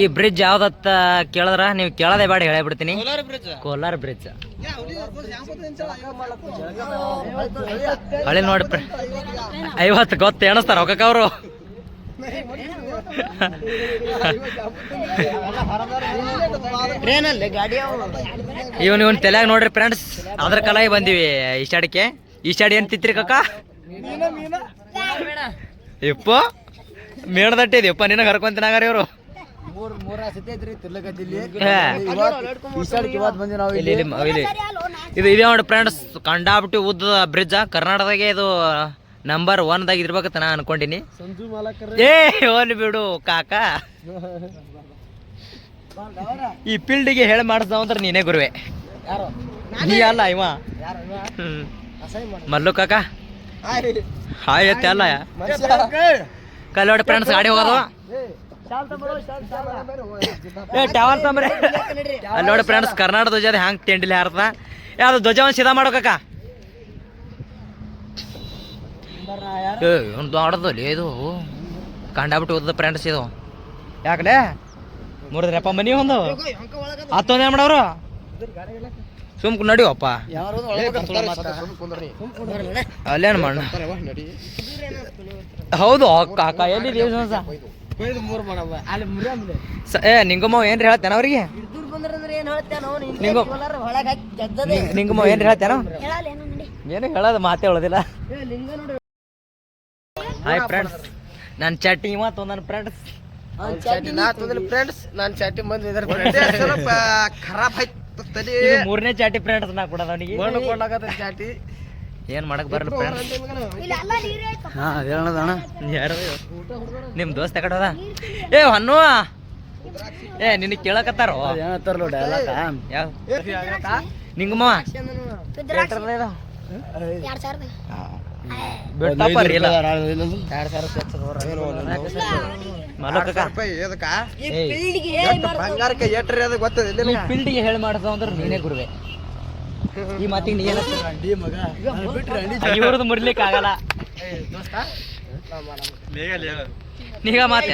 ಈ ಬ್ರಿಡ್ಜ್ ಯಾವ್ದತ್ತ ಕೇಳಿದ್ರ? ನೀವು ಕೇಳದೆ ಬೇಡ ಹೇಳಬಿಡ್ತೀನಿ. ಕೋಲಾರ ಬ್ರಿಡ್ಜ್ ಹಳಿ ನೋಡಿ ಐವತ್ತು ಗೊತ್ತ ಎಣಸ್ತಾರ ಒಕ್ಕಕ್ಕ ಅವರು. ಇವನ್ ಇವನ್ ತಲೆಯಾಗ ನೋಡ್ರಿ ಫ್ರೆಂಡ್ಸ್ ಅದ್ರ ಕಲಾಗಿ ಬಂದಿವಿ ಈಶಾಡಕ್ಕೆ ಈಶಾಡಿ ಏನ್ ತಿತ್ರಿ ಕಕ್ಕ ಯಪ್ಪ. ಮೇಣದಟ್ಟಿದ್ಯಪ್ಪ ನಿನ್ನ ಕರ್ಕೊಂತಿನಾಗಾರ ಇವರು? ಇದು ಇದೇ ನೋಡಿ ಫ್ರೆಂಡ್ಸ್ ಕಂಡಾಬಿಟ್ಟು ಉದ್ದ ಬ್ರಿಡ್ಜ್ ಕರ್ನಾಟಕದಾಗೆ ಇದು ನಂಬರ್ ಒನ್ದಾಗ ಇರ್ಬೇಕಂತ ನಾ ಅನ್ಕೊಂಡಿನಿ. ಸಂಜು ಮಾಲಕರ. ಏ ಹೋಲಿ ಬಿಡು ಕಾಕ. ಈ ಫೀಲ್ಡಿಗೆ ಹೇಳಿ ಮಾಡಿಸ್ದ ಅಂದ್ರೆ ನೀನೇ ಗುರುವೆ. ಯಾರು? ನೀ ಅಲ್ಲ ಇವ. ಮಲ್ಲು ಕಾಕ. ಹಾಯ್. ಅಲ್ಲ. ಕಲ್ಲೋಡಿ ಫ್ರೆಂಡ್ಸ್ ಗಾಡಿ ಹೋಗೋದು. ಏ ಟವಲ್ ತಂಬ್ರೆ ಅಲ್ಲಿ ನೋಡಿ ಫ್ರೆಂಡ್ಸ್ ಕರ್ನಾಟಕ ಧ್ವಜದ ಹ್ಯಾಂಗ್ ತಿಂಡಿಲಿ ಹಾರದ ಯಾವ್ದು ಧ್ವಜವನ್ನು ಸಿದಾ ಮಾಡೋಕಕ್ಕ ಆಡೋದಲ್ಲಿ ಇದು. ಕಂಡಾಬಿಟ್ಟು ಓದದ ಫ್ರೆಂಡ್ಸ್ ಇದು. ಯಾಕಡೆ ಮುರಿದ್ರಪ್ಪ ಮನಿ ಒಂದು. ಹತ್ತೊಂದು ಏನು ಮಾಡವ್ರು. ಸುಮ್ ನಡಿವಪ್ಪ ಅಲ್ಲೇನ್ ಮಾಡ ಹೌದು ಕಾಕ ಎಲ್ಲಿ ಏ ನಿಂಗಮ್ಮ ಏನ್ರಿ ಹೇಳ್ತೇನ ಅವ್ರಿಗೆ? ದೂರ ಬಂದ್ರಂದ್ರೆ ಏನ್ ಹೇಳ್ತೇನೋ ನಿಂಗು ಒಳಗೆ ಹಾಕಿ ಗೆದ್ದದೆ ನಿಂಗಮ್ಮ ಏನ್ರಿ ಹೇಳ್ತೇನ? ಏನು ಹೇಳೋದು ಮಾತೇ ಹೇಳೋದಿಲ್ಲ. ಏ ಲಿಂಗ ನೋಡು. ಹಾಯ್ ಫ್ರೆಂಡ್ಸ್ ನನ್ನ ಚಾಟಿ ಇವತ್ತು ನನ್ನ ಫ್ರೆಂಡ್ಸ್ ಫ್ರೆಂಡ್ಸ್ ನನ್ನ ಚಾಟಿ ಮಂದಿ ಸ್ವಲ್ಪ ಖರಾಬ್ ಆಯ್ತು. ತಲೆ. ಮೂರನೇ ಚಾಟಿ ಫ್ರೆಂಡ್ಸ್ ನಾ ಕೊಡೋದು ಅವನಿಗೆ. ಮಣ್ಣು ಕೊಂಡಾಗತ್ತ ಚಾಟಿ. ಏನ್ ಮಾಡಕ್ ಬರಲ್ಲ ಫ್ರೆಂಡ್ಸ್ ಹಾ ಹೇಳೋದಣ್ಣ ಯಾರು? ನಿಮ್ ದೋಸ್ತ ಕಡೆ ಹೋದ ಏ ಹನ್ನು. ಏ ನಿನ್ನ ಕೇಳಕತ್ತಾರೋ? ಏನತ್ತಾರಲ್ಲ ಡೈಲಾಗ ಯಾವ? ನಿಂಗಮ್ಮ? ಫೀಲ್ಡಿಗೆ ಹೇಳಿ ಮಾಡ್ದ ಅಂದ್ರೆ ನೀನೇ ಗುರುವೆ. ಈ ಮಾತಿಗೆ ನೀ ಇವ್ರದ್ದು ಆಗಲ್ಲ. ನೀಗ ಮಾತೆ.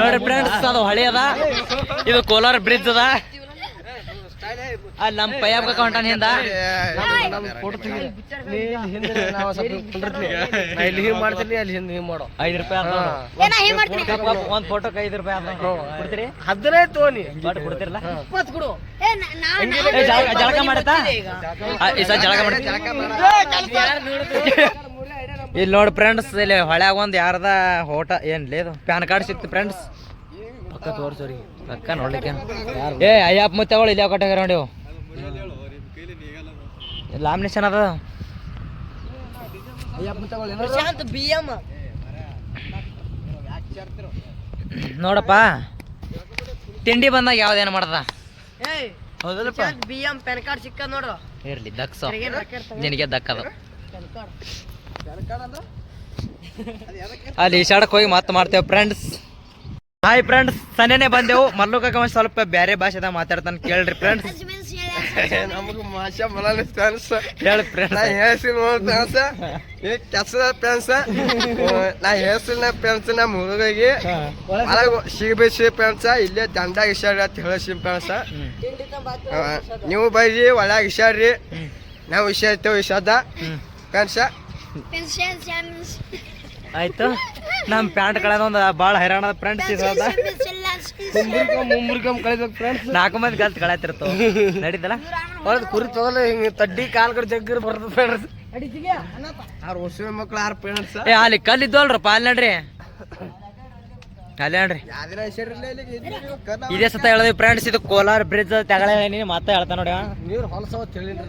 ನೋಡಿ ಫ್ರೆಂಡ್ಸ್ ಅದು ಹಳೆ ಅದ ಇದು ಕೋಲಾರ ಬ್ರಿಡ್ಜ್ ಅದ. ಅಲ್ಲಿ ನಮ್ಮ ಪಯ್ಯಪ್ಪ ಹೊಂಟಾನ ಹಿಂದ ಇಲ್ಲಿ ಹಿಂಗ್ ಮಾಡ್ತೀನಿ ಅಲ್ಲಿ ಹಿಂದ್ ಹಿಂಗ್ ಮಾಡೋ. ಐದು ರೂಪಾಯಿ. ಒಂದ್ ಫೋಟೋಕ್ ಐದು ರೂಪಾಯಿ ಅದ ನೋಡು. ಕೊಡ್ತೀರಿ? ಹದಿನೈದು ತೋನಿ. ಬಟ್ ಕೊಡ್ತಿರಲ್ಲ? ಇಪ್ಪತ್ತು ಕೊಡು. ಏ, ಜಳಕ ಮಾಡತ್ತಾ? ಈ ಸಲ ಜಳಕ ಮಾಡಿ. ಇಲ್ಲಿ ನೋಡಿ ಫ್ರೆಂಡ್ಸ್ ಇಲ್ಲಿ ಹೊಳ್ಯಾಗ ಒಂದು ಯಾರದ ಹೋಟ ಏನ್ ಲೇದು ಪ್ಯಾನ್ ಕಾರ್ಡ್ ಸಿಕ್ತು ಫ್ರೆಂಡ್ಸ್ ಪಕ್ಕ ತೋರ್ಸೋರಿ ಪಕ್ಕ ನೋಡ್ಲಿಕ್ಕೆ. ಏ ಅಯ್ಯಪ್ಪ ಮತ್ತೆ ಅವಳು ಇಲ್ಲಿ ಕೊಟ್ಟಾಗ ನೋಡಿ ಇವು. ಲಾಮಿನೇಷನ್ ಅದ ಪ್ರಶಾಂತ್ ಬಿ ಎಂ ನೋಡಪ್ಪ ತಿಂಡಿ ಬಂದಾಗ ಯಾವ್ದೇನು ಮಾಡ್ದ? ಹೌದಲ್ಲಪ್ಪ ಬಿ ಎಂ ಪ್ಯಾನ್ ಕಾರ್ಡ್ ಸಿಕ್ಕ ನೋಡು. ಇರ್ಲಿ ದಕ್ಸ. ನಿನಗೆ ದಕ್ಕದ ಅಲ್ಲಿ ಈಶಾಡಕ್ ಹೋಗಿ ಮಾತ್ ಮಾಡ್ತೇವೆ ಫ್ರೆಂಡ್ಸ್ ಹಾಯ್ ಫ್ರೆಂಡ್ಸ್ ಸನ್ನೆನೆ ಬಂದೆವು. ಮಲ್ಲುಕಾಕ ಒಂದ್ ಸ್ವಲ್ಪ ಬೇರೆ ಭಾಷೆದಾಗ ಮಾತಾಡ್ತಾನೆ ಕೇಳ್ರಿ ಫ್ರೆಂಡ್ಸ್ ನಮಗ ಮಾಷ ಮಲಾಲಿ ಫ್ಯಾನ್ಸ್ ಹೇಳಿ ನಾ ಹೇಳ್ತೀನಿ ಫ್ಯಾನ್ಸ್ ಈ ಕೆಸದ ಫ್ಯಾನ್ಸ್ ನಾ ಹೇಳ್ತೀನಿ ಫ್ಯಾನ್ಸ್ ನಮ್ಮ ಹುಡುಗಿಗೆ ಸಿಗಬೇ ಸಿ ಫ್ಯಾನ್ಸ್ ಇಲ್ಲೇ ದಂಡ ಇಶಾಡ್ರಿ ಅಂತ ಹೇಳಿ ಫ್ಯಾನ್ಸ್ ನೀವು ಬೈರಿ ಒಳಗೆ ಇಶಾಡ್ರಿ ನಾವು ಇಶಾಡ್ತೇವೆ ಇಶಾದ. ಫ್ಯಾನ್ಸ ಆಯ್ತು. ನಮ್ಮ ಪ್ಯಾಂಟ್ ಕಳೆದ ಒಂದು ಭಾಳ ಹೈರಾಣದ ಫ್ರೆಂಡ್ಸ್ ಇರೋದ ನಾಲ್ಕು ಮಂದಿ ಗಲ್ತ್ ಕಳತಿರ್ತಾವ ನಡೀತಲ್ಲ? ಹೊರದು ಕುರಿ ತಗೊಲ್ಲ ಹಿಂಗ ತಡ್ಡಿ ಕಾಲ್ ಕಡೆ ಜಗ್ಗರ್ ಬರ್ತದ ಫ್ರೆಂಡ್ಸ್ ಆರು ವರ್ಷದ ಮಕ್ಳು ಆರು ಫ್ರೆಂಡ್ಸ್ ಏ ಅಲ್ಲಿ ಕಲ್ ಅಲ್ಲಿ ನಡ್ರಿ. ಅಲ್ಲಿ ನಡ್ರಿ. ಇದೇ ಸತ ಹೇಳಿದ್ವಿ ಫ್ರೆಂಡ್ಸ್ ಇದು ಕೋಲಾರ ಬ್ರಿಡ್ಜ್ ತಗೊಳ್ಳಿ ನೀನು ಮತ್ತೆ ಹೇಳ್ತಾ ನೋಡಿ ನೀರು ಹೊಲಸವ ತಿಳಿನ್ರಿ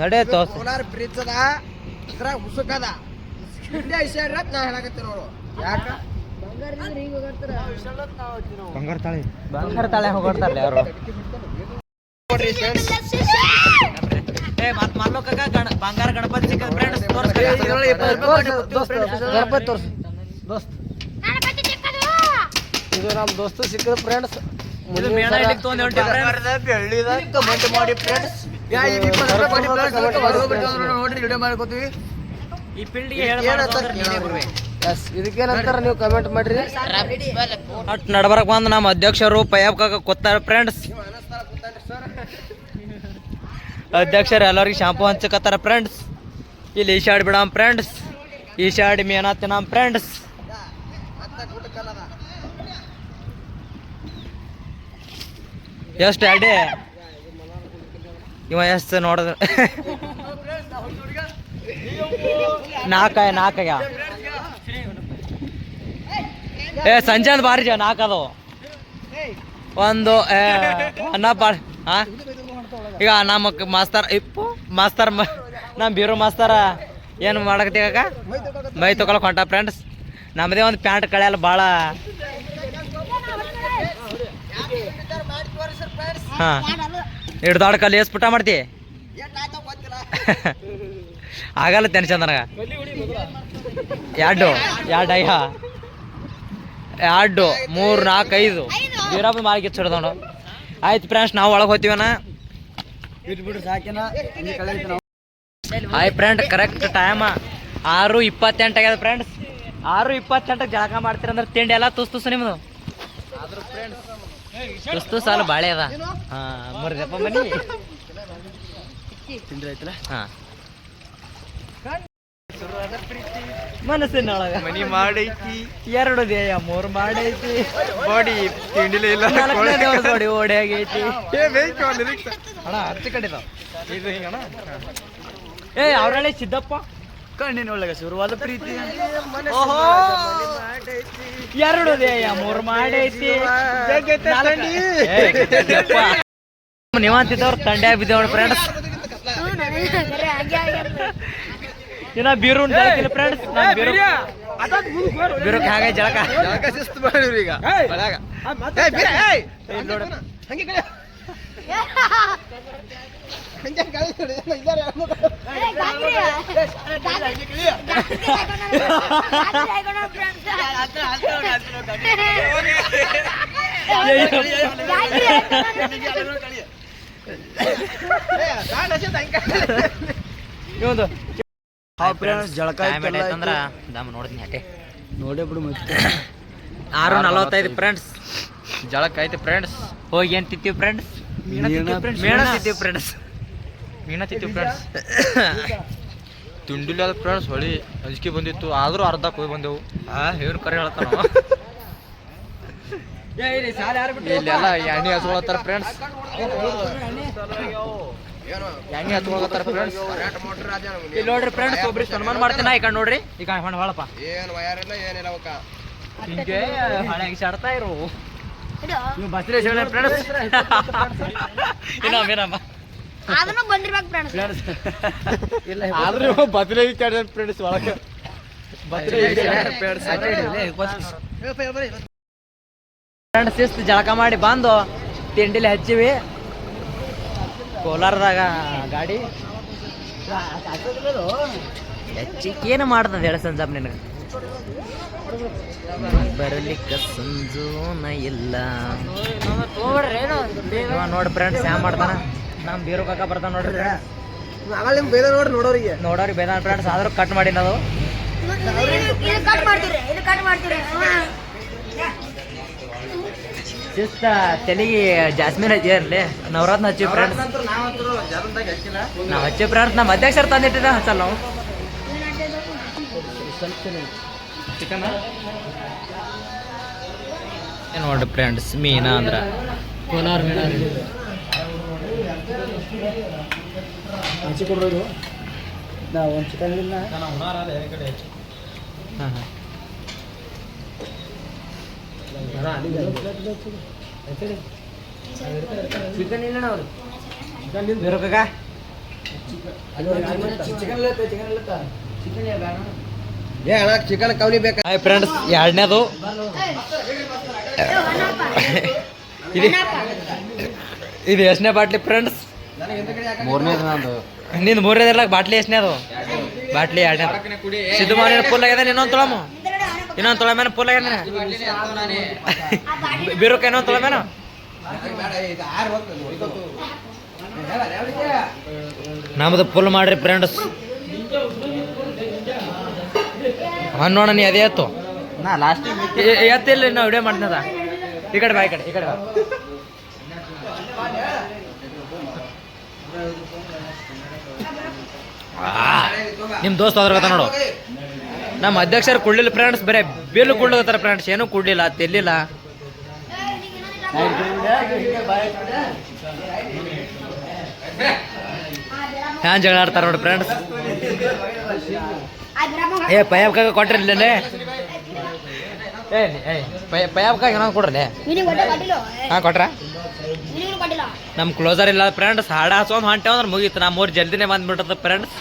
ನಡೆ ತೋರ್ಸ ಕೋಲಾರ ಬ್ರಿಡ್ಜ್ ಅದ ಇದ್ರಾಗ ಹುಸುಕದ ಇಂಡಿಯಾ ಹೆಸರು ನಾ ಹೇಳಕತ್ತೀನಿ ನೋಡು. ಯಾಕ? ಬಂಗಾರ ತಾಳೆ. ಬಂಗಾರ ತಾಳೆ ಹೋಗ್ತಾರಲ್ಲ ಅವರು ನೋಡ್ರಿ ಫ್ರೆಂಡ್ಸ್ ಏ ಮತ್ ಗಣ ಬಂಗಾರ ಗಣಪತಿ ಸಿಕ್ಕ ಫ್ರೆಂಡ್ಸ್ ಗಣಪತಿ ತೋರ್ಸು. ದೋಸ್ತ್. ಇದು ನಮ್ಮ ದೋಸ್ತು ಸಿಕ್ಕಿದ ಫ್ರೆಂಡ್ಸ್ ಇದು ಮೇಣ ಇಡ್ಲಿಕ್ಕೆ ತೊಗೊಂಡ್ ಹೊಂಟಿವಿ ಕಮೆಂಟ್ ಮಾಡಿ ಫ್ರೆಂಡ್ಸ್ ನೋಡ್ರಿ ವಿಡಿಯೋ ಮಾಡ್ಕೋತೀವಿ ಈ ಫೀಲ್ಡ್ಗೆ ಹೇಳಿ ಎಸ್ ಇದಕ್ಕೇನಂತಾರ ನೀವು ಕಮೆಂಟ್ ಮಾಡ್ರಿ. ಅಟ್ ನಡ್ಬರಕ್ ಬಂದ್ ನಮ್ಮ ಅಧ್ಯಕ್ಷರು ಪಯ್ಯಪ್ಪ ಕಾಕ ಫ್ರೆಂಡ್ಸ್ ಅಧ್ಯಕ್ಷರು ಎಲ್ಲರಿಗೆ ಶಾಂಪು ಹಂಚಕತ್ತಾರ ಫ್ರೆಂಡ್ಸ್ ಇಲ್ಲಿ ಈಶಾಡ್ ಬಿಡಮ್ ಫ್ರೆಂಡ್ಸ್ ಈಶಾಡ್ ಮೀನಾ ತಿನ್ನಾಮ್ ಫ್ರೆಂಡ್ಸ್ ಎಷ್ಟು ಅಡಿ ಇವ ಎಷ್ಟು ನೋಡಿದ್ರೆ ನಾಲ್ಕ ನಾಲ್ಕಾಗ ಏ ಸಂಜೆ ಬಾರಿ ಜನ ಒಂದು ಏ, ಅನ್ನ ಹಾ ಈಗ ನಮ್ಮ ಮಾಸ್ತರ್ ಇಪ್ಪು ಮಾಸ್ತರ್ ನಮ್ಮ ಬೀರು ಮಾಸ್ತರ ಏನು ಮಾಡಕತ್ತೀಗ ಮೈ ತಗೊಳಕ್ ಹೊಂಟ ಫ್ರೆಂಡ್ಸ್ ನಮ್ಮದೇ ಒಂದು ಪ್ಯಾಂಟ್ ಕಳೆಯಲ್ಲ ಭಾಳ ಹಾಂ. ಇಡ್ ದೊಡ್ಡ ಕಲ್ಲಿ ಎಷ್ಟು ಪುಟ ಮಾಡ್ತಿ? ಆಗಲ್ಲ ಟೆನ್ಷನ್ ನನಗ. ಎರಡು ಎರಡು ಅಯ್ಯ ಎರಡು ಮೂರು ನಾಲ್ಕು ಐದು. ಬೀರಪ್ಪ ಮಾಲಿಗೆ ನೋಡು ಆಯ್ತು ಫ್ರೆಂಡ್ಸ್ ನಾವು ಒಳಗೆ ಹೋಗ್ತೀವನ ಆಯ್ ಸಾಕಿನ ಹಂಗೆ ಕಳೆದೈತಿ ನಾವು ಹಾಯ್ ಫ್ರೆಂಡ್ ಕರೆಕ್ಟ್ ಟೈಮ್ ಆರು ಇಪ್ಪತ್ತೆಂಟು ಆಗ್ಯದ ಫ್ರೆಂಡ್ಸ್ ಆರು ಇಪ್ಪತ್ತೆಂಟಕ್ಕೆ ಜಳಕ ಮಾಡ್ತೀರಂದ್ರೆ ತಿಂಡಿ ಎಲ್ಲ ತುಸ್ ತುಸು ನಿಮ್ಮದು ತುಸ್ ತುಸ್ ಅಲ್ಲ ಬಾಳೆ ಅದ. ಹಾಂ ಮುರಿದಪ್ಪ ಮನಿ. ತಿಂಡಿ ಆಯ್ತಲ್ಲ? ಹಾಂ. ಮನಸ್ಸಿನೊಳಗ. ಮನಿ ಮಾಡೈತಿ. ಎರಡು ದೇಯ ಮೂರು ಮಾಡೈತಿ. ಬಾಡಿ ತಿಂಡಿಲೇ ಇಲ್ಲ ಬಾಡಿ ದಿವಸ ನೋಡಿ ಓಡಿ ಆಗೈತಿ. ಏ ಬೇಕು ಅಣ್ಣ ಹಚ್ಚ ಕಡಿದ ಇದು ಹಿಂಗಣ ಏ ಅವರಳೆ ಸಿದ್ದಪ್ಪ. ಕಣ್ಣಿನೊಳಗೆ ಶುರುವಾದ ಪ್ರೀತಿ. ಓಹೋ! ಎರಡು ದೇಯ ಮೂರು ಮಾಡೈತಿ. ನಾಲ್ಕು- ಏ, ಯಪ್ಪ. ನೀವ್ ಅಂತಿದ್ದವ್ರು ತಂಡೆ ಬಿದ್ದವ್ರು ಫ್ರೆಂಡ್ಸ್ ಇನ್ನ ಬೀರು ಫ್ರೆಂಡ್ಸ್ ಬೀರು ಬೀರುಕ್ ಹಾಗೆ ಜಳಕ. ಜಳಕ ಶಿಸ್ತು ಮಾಡಿವ್ರಿ ಈಗ. ಒಳಗ. ಏ, ಬೀರ, ಏಯ್! ಇಲ್ಲಿ ನೋಡು. ಹಂಗೆ. ಹಂಗೆ ನೋಡಿ, ಇದ್ದಾರೆ. ಇವಂದು friends, ಜಳಕ Time ಆಯ್ತಲ್ಲ ಎಷ್ಟ್ ನೋಡ್ತೀನಿ ಆಯ್ತು. ದಮ್ ನೋಡಿದ್ನಿ ಅಟೆ ನೋಡೇ ಬಿಡು ಮತ್ತೆ ಆರು ನಲವತ್ತೈದು. ಫ್ರೆಂಡ್ಸ್ ಜಳಕ ಐತಿ ಫ್ರೆಂಡ್ಸ್ ಹೋಗಿ ಏನ್ ತಿಂತೀವಿ ಫ್ರೆಂಡ್ಸ್ ಮೇಣ ತಿಂತೀವಿ friends. ಮೀನ ತಿಂತೀವಿ ಫ್ರೆಂಡ್ಸ್ ಮೀನ ತಿಂತೀವಿ ಫ್ರೆಂಡ್ಸ್ ತಿಂಡಿಲ್ಲ ಫ್ರೆಂಡ್ಸ್ ಹೊಳಿ ಅಂಜಿಕೆ ಬಂದಿತ್ತು ಆದ್ರೂ ಅರ್ಧ ಹೋಗಿ ಬಂದೆವು ಆ ಇವ್ನು ಕರೆ ಹೇಳ್ತಾನ ಇಲ್ಲೆಲ್ಲ ಎಣ್ಣೆ ಹಚ್ಕೊಳತ್ತಾರ ಫ್ರೆಂಡ್ಸ್ ಹಚ್ಕೊಳತ್ತಾರ ಫ್ರೆಂಡ್ಸ್ ಇಲ್ಲಿ ನೋಡ್ರಿ ಫ್ರೆಂಡ್ಸ್ ಒಬ್ರಿಗೆ ಸನ್ಮಾನ ಮಾಡ್ತೇನೆ. ಈ ಕಡೆ ನೋಡ್ರಿ. ಈ ಕಡೆ ಹೊಂಡ ಹೊಳಪ್ಪ. ಏನ್ ವಯರಿಲ್ಲ ಏನಿಲ್ಲ ಅವಕ್ಕ. ಹಿಂಗೆ ಹಳೆ ಶಾಡ್ತಾ ಇರು. ನೀವು ಬಸ್ರಿ ಫ್ರೆಂಡ್ಸ್ ಏನಮ್ಮ ಏನಮ್ಮ? ಅದನ್ನು ಬಂದಿರ್ಬೇಕು ಫ್ರೆಂಡ್ಸ್ ಇಲ್ಲ ಆದ್ರೂ ಬದಲಾಗಿ ಕೇಳಿದ ಫ್ರೆಂಡ್ಸ್ ಒಳಗೆ. ಫ್ರೆಂಡ್ಸ್ ಶಿಸ್ತು ಜಳಕ ಮಾಡಿ ಬಂದು ತಿಂಡಿಲಿ ಹಚ್ಚಿವಿ. ಕೋಲಾರದಾಗ ಗಾಡಿ? ಹೆಚ್ಚಿಗೆ ಏನು ಮಾಡ್ತದೆ ಹೇಳ ಸಂಜಾಮ್ ನಿನಗೆ? ಬರಲಿಕ್ಕ ಸಂಜೂನ ಇಲ್ಲ. ನೋಡಿ ಫ್ರೆಂಡ್ಸ್ ಯಾವ ಮಾಡ್ತಾನ? ನಮ್ಮ ಬೀರು ಕಾಕ ಬರ್ತಾನ ನೋಡ್ರಿ ನಿಮ್ ಬೇರೆ ನೋಡ್ರಿ ನೋಡೋರಿಗೆ ನೋಡೋರಿ ಬೇದ ಫ್ರೆಂಡ್ಸ್ ಆದ್ರೂ ಕಟ್ ಮಾಡಿನದು ಇದು ಶಿಸ್ತ ತಲೆಗೆ ಜಾಸ್ಮಿನ್ ಹಚ್ಚಿರ್ಲಿ ನವರಾತ್ನ ಹಚ್ಚಿ ಫ್ರೆಂಡ್ಸ್ ನಾವು ಹಚ್ಚಿ ಪ್ರಾರ್ಥನೆ ನಮ್ಮ ಅಧ್ಯಕ್ಷರು ತಂದಿಟ್ಟಿದ ಹಚ್ಚಲ್ಲ ನಾವು ನೋಡ್ರಿ ಫ್ರೆಂಡ್ಸ್ ಮೀನಾ ಅಂದ್ರ? ಕೋಲಾರ ಮೀನಾ ಹಂಚಿ ಕೊಡೋದು ನಾ ಒಂದು ಚಿಕನ್ ಹಾಂ ಹಾಂ. ಚಿಕನ್ ಇಲ್ಲ ಅವ್ರು ಚಿಕನ್ ನಿಂದು ಬೀರು ಚಿಕನ್ ಇಲ್ಲ ಚಿಕನ್ ಇಲ್ಲ ಚಿಕನ್ ಏ ಅಣ್ಣ ಚಿಕನ್ ಕವಲಿ ಬೇಕಾ ಹಾಯ್ ಫ್ರೆಂಡ್ಸ್ ಎರಡನೇದು. ಇದು ಇದು ಎಷ್ಟನೇ ಬಾಟ್ಲಿ ಫ್ರೆಂಡ್ಸ್ ಮೂರನೇದು ನಂದು. ನಿಂದು ಮೂರನೇದಿರ್ಲಾಕ ಬಾಟ್ಲಿ ಎಷ್ಟನೇ ಅದು ಬಾಟ್ಲಿ ಎರಡನೇ ಸಿದ್ದು ಮಾಡಿ ಫುಲ್ ಆಗ್ಯದ ಇನ್ನೊಂದು ತೊಳಮ. ಇನ್ನೊಂದು ತೊಳೆ ಮೇಲೆ ಫುಲ್ ಏನ ಬೀರುಕ ಇನ್ನೊಂದು ತೊಳೆ ಮೇನ ನಮ್ದು ಪುಲ್ ಮಾಡ್ರಿ ಫ್ರೆಂಡ್ಸ್ ಹನ್ನೋಣ ನೀ ಅದೇ ಎತ್ತು. ನಾ ಲಾಸ್ಟ್ ಎತ್ತಿಲ್ಲ ನಾವು ವಿಡಿಯೋ ಮಾಡ್ತದ ಈ ಕಡೆ ಬಾ ಈ ಕಡೆ ಈ ಕಡೆ ಬಾ. ನಿಮ್ಮ ದೋಸ್ತ ಅದ್ರಾಗತ್ತ ನೋಡು. ನಮ್ಮ ಅಧ್ಯಕ್ಷರು ಕುಳ್ಳಿಲ್ಲ ಫ್ರೆಂಡ್ಸ್ ಬರೇ ಬಿಲ್ ಕೊಡ್ಲತ್ತಾರ ಫ್ರೆಂಡ್ಸ್ ಏನೂ ಕೊಡ್ಲಿಲ್ಲ ತೆಲ್ಲಿಲ್ಲ ಹ್ಯಾನ್ ಜಗಳ ಆಡ್ತಾರ ನೋಡಿ ಫ್ರೆಂಡ್ಸ್ ಏ, ಪಯಾಬ್ಕಾಗ ಕೊಟ್ರಿ ಇಲ್ಲ ಏ ಏನೋ ಕೊಡ್ರಲ್ಲೇ ಹಾ, ಕೊಟ್ರ? ನಮ್ಮ ಕ್ಲೋಸರ್ ಇಲ್ಲ ಫ್ರೆಂಡ್ಸ್ ಹಾಡ ಹಚ್ಕೊಂಡ್ ಹೊಂಟೇವ್ ಅಂದ್ರೆ ಮುಗೀತು. ನಮ್ಮ ಊರು ಜಲ್ದಿನೇ ಬಂದ್ಬಿಟ್ಟದ ಫ್ರೆಂಡ್ಸ್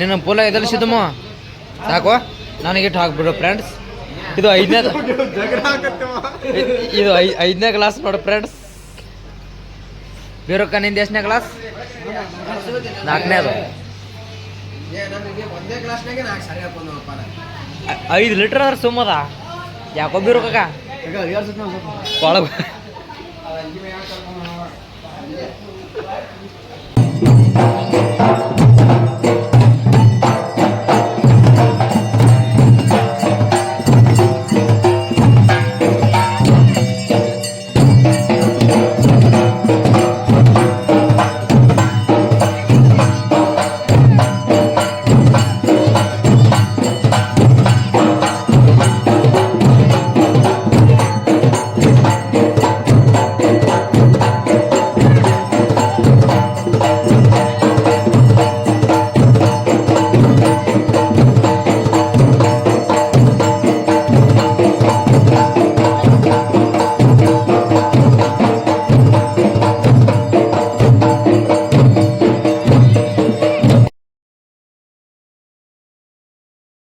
ನಿನ್ನ ಪುಲ ಎದಲ್ಸಿದಮ್ಮ ಸಾಕು. ನನಗೆ ಇಟ್ಟು ಹಾಕ್ಬಿಡು ಫ್ರೆಂಡ್ಸ್ ಇದು ಐದನೇ ಇದು ಐದನೇ ಕ್ಲಾಸ್ ನೋಡು ಫ್ರೆಂಡ್ಸ್ ಬೇರೊಕ್ಕ ನಿಂದ ಎಷ್ಟನೇ ಕ್ಲಾಸ್ ನಾಲ್ಕನೇದು. ಐದು ಲೀಟರ್ ಅದ್ರ ಸುಮ್ಮದ? ಯಾಕೋ ಬೀರೋಕ ಒಳಗ Thank